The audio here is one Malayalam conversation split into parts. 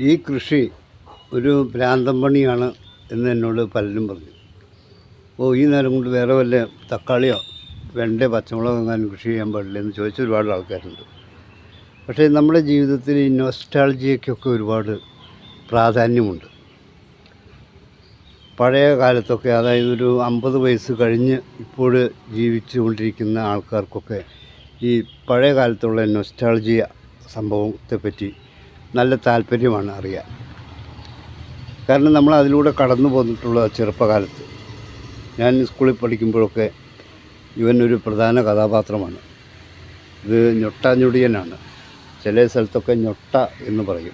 ഈ കൃഷി ഒരു ഭ്രാന്തം പണിയാണ് എന്ന് എന്നോട് പലരും പറഞ്ഞു. ഓ ഈ നേരം കൊണ്ട് വേറെ വല്ല തക്കാളിയോ വെണ്ട പച്ചമുളകോ എങ്ങാനും കൃഷി ചെയ്യാൻ പാടില്ല എന്ന് ചോദിച്ച ഒരുപാട് ആൾക്കാരുണ്ട്. പക്ഷേ നമ്മുടെ ജീവിതത്തിൽ ഈ നോസ്റ്റാളജിയൊക്കെ ഒരുപാട് പ്രാധാന്യമുണ്ട്. പഴയ കാലത്തൊക്കെ അതായത് ഒരു അമ്പത് വയസ്സ് കഴിഞ്ഞ് ഇപ്പോൾ ജീവിച്ചു കൊണ്ടിരിക്കുന്ന ആൾക്കാർക്കൊക്കെ ഈ പഴയ കാലത്തുള്ള നൊസ്റ്റാൾജിയ സംഭവത്തെപ്പറ്റി നല്ല താല്പര്യമാണ് അറിയാൻ. കാരണം നമ്മൾ അതിലൂടെ കടന്നു പോന്നിട്ടുള്ള ചെറുപ്പകാലത്ത് ഞാൻ സ്കൂളിൽ പഠിക്കുമ്പോഴൊക്കെ ഇവൻ ഒരു പ്രധാന കഥാപാത്രമാണ്. ഇത് ഞൊട്ടാഞ്ഞൊടിയനാണ്. ചില സ്ഥലത്തൊക്കെ ഞൊട്ട എന്ന് പറയും.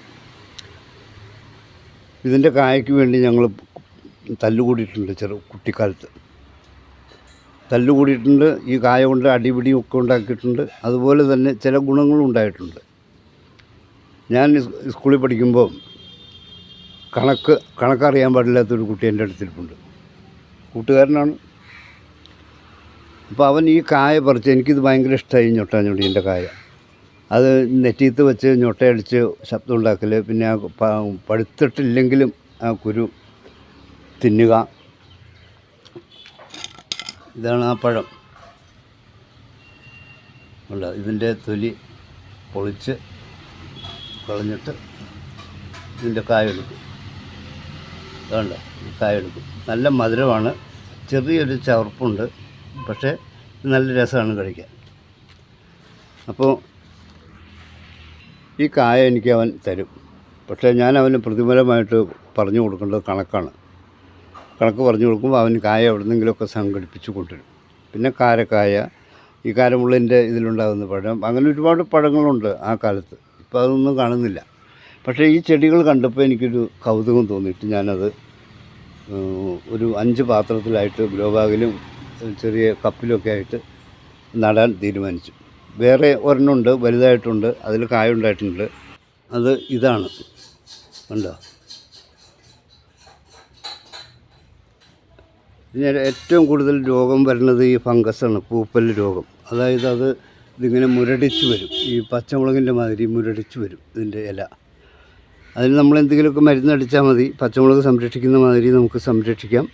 ഇതിന്റെ കായയ്ക്ക് വേണ്ടി ഞങ്ങൾ തല്ലുകൂടിയിട്ടുണ്ട് ചെറു കുട്ടിക്കാലത്ത്. തല്ലുകൂടിയിട്ടുണ്ട്. ഈ കായ കൊണ്ട് അടിപിടിയും ഒക്കെ ഉണ്ടാക്കിയിട്ടുണ്ട്. അതുപോലെ തന്നെ ചില ഗുണങ്ങളും ഉണ്ടായിട്ടുണ്ട്. ഞാൻ സ്കൂളിൽ പഠിക്കുമ്പോൾ കണക്ക് കണക്കറിയാൻ പാടില്ലാത്തൊരു കുട്ടി എന്റെ അടുത്തിരിപ്പുണ്ട്. കൂട്ടുകാരനാണ്. അപ്പോൾ അവൻ ഈ കായ പറിച്ച് എനിക്കിത് ഭയങ്കര ഇഷ്ടമായി ഞൊട്ടാഞ്ഞൊടിയന്റെ കായ. അത് നെറ്റീത്ത് വെച്ച് ഞൊട്ടയടിച്ച് ശബ്ദം ഉണ്ടാക്കൽ പിന്നെ ആ പഴുത്തിട്ടില്ലെങ്കിലും ആ കുരു തിന്നുക. ഇതാണ് ആ പഴം. ഉള്ളത് ഇതിന്റെ തൊലി പൊളിച്ച് കളഞ്ഞിട്ട് ഇതിന്റെ കായെടുക്കും. വേണ്ട അതുകൊണ്ട് കായ എടുക്കും നല്ല മധുരമാണ്. ചെറിയൊരു ചവർപ്പുണ്ട്. പക്ഷേ നല്ല രസമാണ് കഴിക്കാൻ. അപ്പോൾ ഈ കായ എനിക്ക് അവൻ തരും. പക്ഷേ ഞാൻ അവന് പ്രതിഫലമായിട്ട് പറഞ്ഞു കൊടുക്കേണ്ടത് കണക്കാണ്. കണക്ക് പറഞ്ഞു കൊടുക്കുമ്പോൾ അവൻ കായ എവിടെന്നെങ്കിലുമൊക്കെ സംഘടിപ്പിച്ച് കൊണ്ടുവരും. പിന്നെ കാരക്കായ ഈ കാരമുള്ളിന്റെ ഇതിലുണ്ടാകുന്ന പഴം അങ്ങനെ ഒരുപാട് പഴങ്ങളുണ്ട് ആ കാലത്ത്. ഇപ്പോൾ അതൊന്നും കാണുന്നില്ല. പക്ഷേ ഈ ചെടികൾ കണ്ടപ്പോൾ എനിക്കൊരു കൗതുകം തോന്നിയിട്ട് ഞാനത് ഒരു അഞ്ച് പാത്രത്തിലായിട്ട് ഗ്രോ ബാഗിലും ചെറിയ കപ്പിലൊക്കെ ആയിട്ട് നടാൻ തീരുമാനിച്ചു. വേറെ ഒരെണ്ണമുണ്ട് വലുതായിട്ടുണ്ട് അതിൽ കായുണ്ടായിട്ടുണ്ട്. അത് ഇതാണ്. ഉണ്ടോ ഇതിന് ഏറ്റവും കൂടുതൽ രോഗം വരുന്നത് ഈ ഫംഗസാണ് പൂപ്പൽ രോഗം. അതായത് അത് ഇതിങ്ങനെ മുരടിച്ച് വരും. ഈ പച്ചമുളകിന്റെ മാതിരി മുരടിച്ച് വരും ഇതിന്റെ ഇല. അതിന് നമ്മൾ എന്തെങ്കിലുമൊക്കെ മരുന്നടിച്ചാൽ മതി. പച്ചമുളക് സംരക്ഷിക്കുന്ന മാതിരി നമുക്ക് സംരക്ഷിക്കാം.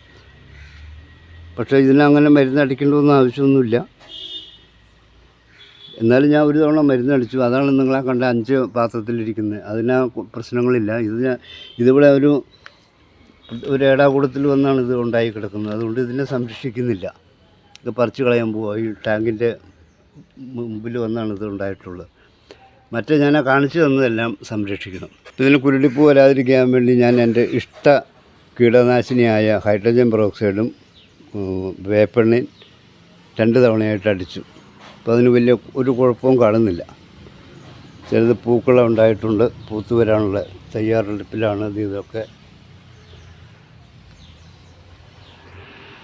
പക്ഷേ ഇതിനങ്ങനെ മരുന്നടിക്കേണ്ടതൊന്നും ആവശ്യമൊന്നുമില്ല. എന്നാലും ഞാൻ ഒരു തവണ മരുന്നടിച്ചു അതാണ് നിങ്ങളെ കണ്ട അഞ്ച് പാത്രത്തിലിരിക്കുന്നത് അതിനാ പ്രശ്നങ്ങളില്ല. ഇത് ഞാൻ ഇതിവിടെ ഒരു ഒരു ഏടാകൂടത്തിൽ വന്നാണ് ഇത് ഉണ്ടായി കിടക്കുന്നത്. അതുകൊണ്ട് ഇതിനെ സംരക്ഷിക്കുന്നില്ല. ഇത് പറിച്ചു കളയാൻ പോവുക ഈ ടാങ്കിന്റെ മുമ്പിൽ വന്നാണ് ഇത് ഉണ്ടായിട്ടുള്ളത്. മറ്റേ ഞാൻ കാണിച്ചു തന്നതെല്ലാം സംരക്ഷിക്കണം. ഇതിന് കുരുടിപ്പൂ വരാതിരിക്കാൻ വേണ്ടി ഞാൻ എന്റെ ഇഷ്ട കീടനാശിനിയായ ഹൈഡ്രജൻ പെറോക്സൈഡും വേപ്പെണ്ണയും രണ്ട് തവണയായിട്ട് അടിച്ചു. അപ്പോൾ അതിന് വലിയ ഒരു കുഴപ്പവും കാണുന്നില്ല. ചിലത് പൂക്കളം ഉണ്ടായിട്ടുണ്ട്. പൂത്തു വരാനുള്ള തയ്യാറെടുപ്പിലാണ് ഇത് ഇതൊക്കെ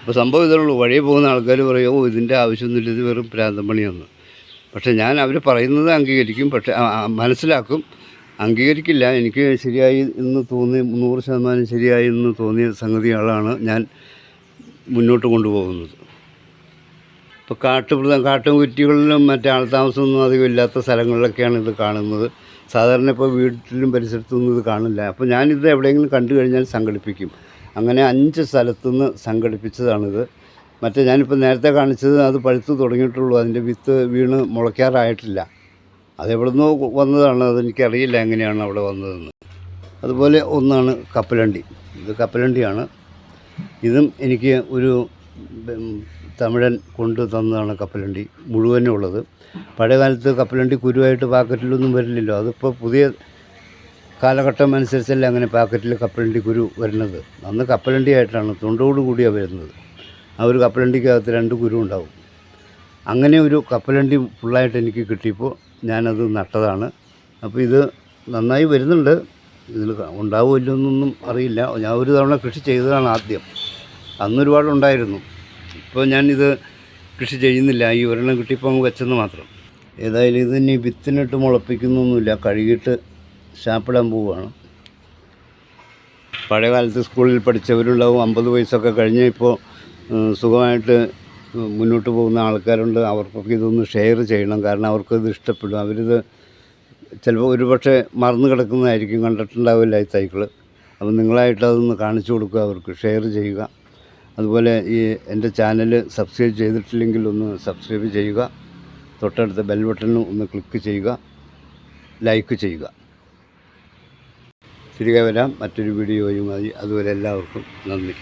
അപ്പോൾ സംഭവം ഇതേ ഉള്ളൂ വഴിയെ പോകുന്ന ആൾക്കാർ പറയും ഓ ഇതിന്റെ ആവശ്യമൊന്നുമില്ല ഇത് വെറും പ്രാന്തം പണിയെന്ന് പക്ഷേ ഞാൻ അവർ പറയുന്നത് അംഗീകരിക്കും പക്ഷേ മനസ്സിലാക്കും. അംഗീകരിക്കില്ല. എനിക്ക് ശരിയായി എന്ന് തോന്നി നൂറ് ശതമാനം ശരിയായി എന്ന് തോന്നിയ സംഗതികളാണ് ഞാൻ മുന്നോട്ട് കൊണ്ടുപോകുന്നത്. ഇപ്പോൾ കാട്ടുമൃഗം കാട്ടും കുറ്റികളിലും മറ്റേ ആൾതാമസമൊന്നും അധികം ഇല്ലാത്ത സ്ഥലങ്ങളിലൊക്കെയാണ് ഇത് കാണുന്നത്. സാധാരണ ഇപ്പോൾ വീട്ടിലും പരിസരത്തൊന്നും ഇത് കാണില്ല. അപ്പോൾ ഞാനിത് എവിടെയെങ്കിലും കണ്ടു കഴിഞ്ഞാൽ സംഘടിപ്പിക്കും. അങ്ങനെ അഞ്ച് സ്ഥലത്തുനിന്ന് സംഘടിപ്പിച്ചതാണിത്. മറ്റേ ഞാനിപ്പോൾ നേരത്തെ കാണിച്ചത് അത് പഴുത്ത് തുടങ്ങിയിട്ടുള്ളൂ അതിന്റെ വിത്ത് വീണ് മുളയ്ക്കാറായിട്ടില്ല. അതെവിടെ നിന്നോ വന്നതാണ് അതെനിക്കറിയില്ല എങ്ങനെയാണ് അവിടെ വന്നതെന്ന്. അതുപോലെ ഒന്നാണ് കപ്പലണ്ടി. ഇത് കപ്പലണ്ടിയാണ്. ഇതും എനിക്ക് ഒരു തമിഴൻ കൊണ്ടു തന്നതാണ് കപ്പലണ്ടി മുഴുവനുള്ളത് പഴയ കാലത്ത് കപ്പലണ്ടി കുരുവായിട്ട് പാക്കറ്റിലൊന്നും വരില്ലല്ലോ അതിപ്പോൾ പുതിയ കാലഘട്ടം അനുസരിച്ചല്ല അങ്ങനെ പാക്കറ്റിൽ കപ്പലണ്ടി കുരു വരുന്നത്? അന്ന് കപ്പലണ്ടി ആയിട്ടാണ് തൊണ്ടോട് കൂടിയാണ് വരുന്നത്. ആ ഒരു കപ്പലണ്ടിക്കകത്ത് രണ്ട് കുരു ഉണ്ടാവും. അങ്ങനെ ഒരു കപ്പലണ്ടി ഫുള്ളായിട്ട് എനിക്ക് കിട്ടിയപ്പോൾ ഞാനത് നട്ടതാണ്. അപ്പോൾ ഇത് നന്നായി വരുന്നുണ്ട്. ഇതിൽ ഉണ്ടാവുമല്ലോന്നൊന്നും അറിയില്ല. ഞാൻ ഒരു തവണ കൃഷി ചെയ്തതാണ് ആദ്യം. അന്നൊരുപാട് ഉണ്ടായിരുന്നു. ഇപ്പോൾ ഞാനിത് കൃഷി ചെയ്യുന്നില്ല. ഈ ഒരെണ്ണം കിട്ടിയപ്പോൾ അങ്ങ് വെച്ചെന്ന് മാത്രം. ഏതായാലും ഇതിനി വിത്തിനിട്ട് മുളപ്പിക്കുന്നൊന്നുമില്ല. കഴുകിയിട്ട് ശാപ്പിടാൻ പോവുകയാണ്. പഴയ കാലത്ത് സ്കൂളിൽ പഠിച്ചവരുണ്ടാവും. അമ്പത് വയസ്സൊക്കെ കഴിഞ്ഞ് ഇപ്പോൾ സുഖമായിട്ട് മുന്നോട്ട് പോകുന്ന ആൾക്കാരുണ്ട്. അവർക്കൊക്കെ ഇതൊന്ന് ഷെയർ ചെയ്യണം. കാരണം അവർക്കത് ഇഷ്ടപ്പെടും. അവരിത് ചിലപ്പോൾ ഒരുപക്ഷെ മറന്നു കിടക്കുന്നതായിരിക്കും. കണ്ടിട്ടുണ്ടാവില്ല ഈ സൈക്കിൾ അപ്പോൾ നിങ്ങളായിട്ട് അതൊന്ന് കാണിച്ചു കൊടുക്കുക. അവർക്ക് ഷെയർ ചെയ്യുക. അതുപോലെ ഈ എന്റെ ചാനൽ സബ്സ്ക്രൈബ് ചെയ്തിട്ടില്ലെങ്കിൽ ഒന്ന് സബ്സ്ക്രൈബ് ചെയ്യുക. തൊട്ടടുത്ത ബെൽ ബട്ടണിൽ ഒന്ന് ക്ലിക്ക് ചെയ്യുക. ലൈക്ക് ചെയ്യുക. തിരികെ വരാം. മറ്റൊരു വീഡിയോയുമായി അതുവരെ എല്ലാവർക്കും നന്ദി.